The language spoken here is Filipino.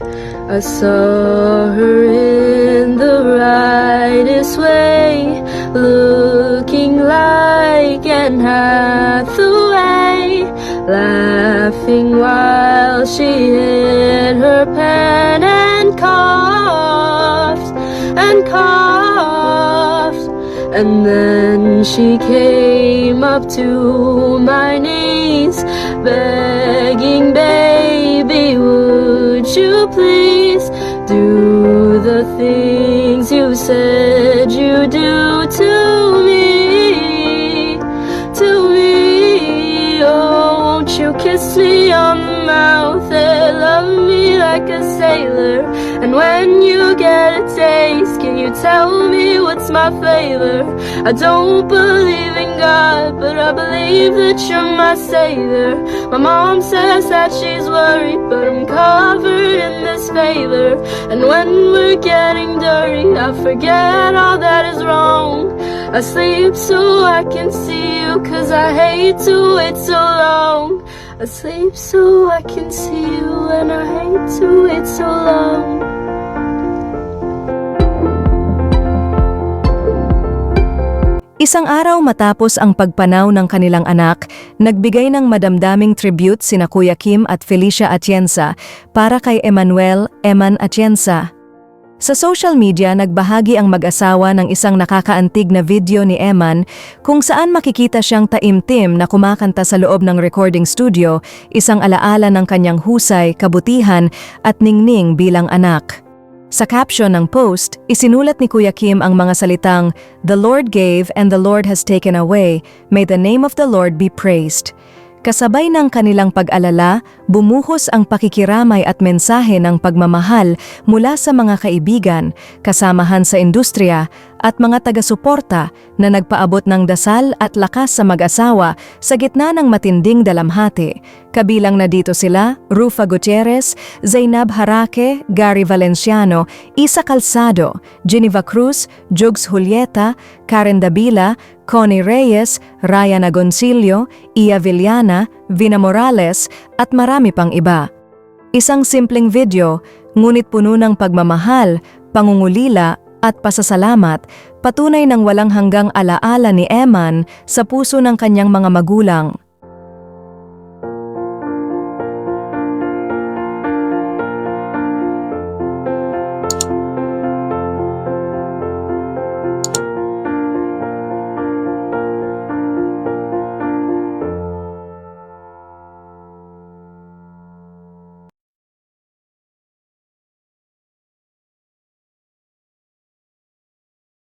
I saw her in the rightest way, looking like Anne Hathaway, laughing while she hid her pen and coughed and coughed. And then she came up to my knees, begging, would you please. Do the things you said you do to you kiss me on the mouth and love me like a sailor? And when you get a taste, can you tell me what's my flavor? I don't believe in God, but I believe that you're my savior. My mom says that she's worried, but I'm covered in this favor. And when we're getting dirty, I forget all that is wrong. I sleep so I can see you, cause I hate to wait so long. I sleep so I can see you, and I hate to wait so long. Isang araw matapos ang pagpanaw ng kanilang anak, nagbigay ng madamdaming tribute sina Kuya Kim at Felicia Atienza para kay Emmanuel Eman Atienza. Sa social media, nagbahagi ang mag-asawa ng isang nakakaantig na video ni Eman kung saan makikita siyang taimtim na kumakanta sa loob ng recording studio, isang alaala ng kanyang husay, kabutihan at ningning bilang anak. Sa caption ng post, isinulat ni Kuya Kim ang mga salitang, The Lord gave and the Lord has taken away, may the name of the Lord be praised. Kasabay ng kanilang pag-alala, bumuhos ang pakikiramay at mensahe ng pagmamahal mula sa mga kaibigan, kasamahan sa industriya, at mga taga-suporta na nagpaabot ng dasal at lakas sa mag-asawa sa gitna ng matinding dalamhati. Kabilang na dito sila Rufa Gutierrez, Zainab Harake, Gary Valenciano, Isa Calzado, Geneva Cruz, Jugs Julieta, Karen Dabila, Connie Reyes, Ryan Agoncillo, Ia Villana, Vina Morales at marami pang iba. Isang simpleng video, ngunit puno ng pagmamahal, pangungulila at pasasalamat, patunay ng walang hanggang alaala ni Eman sa puso ng kanyang mga magulang.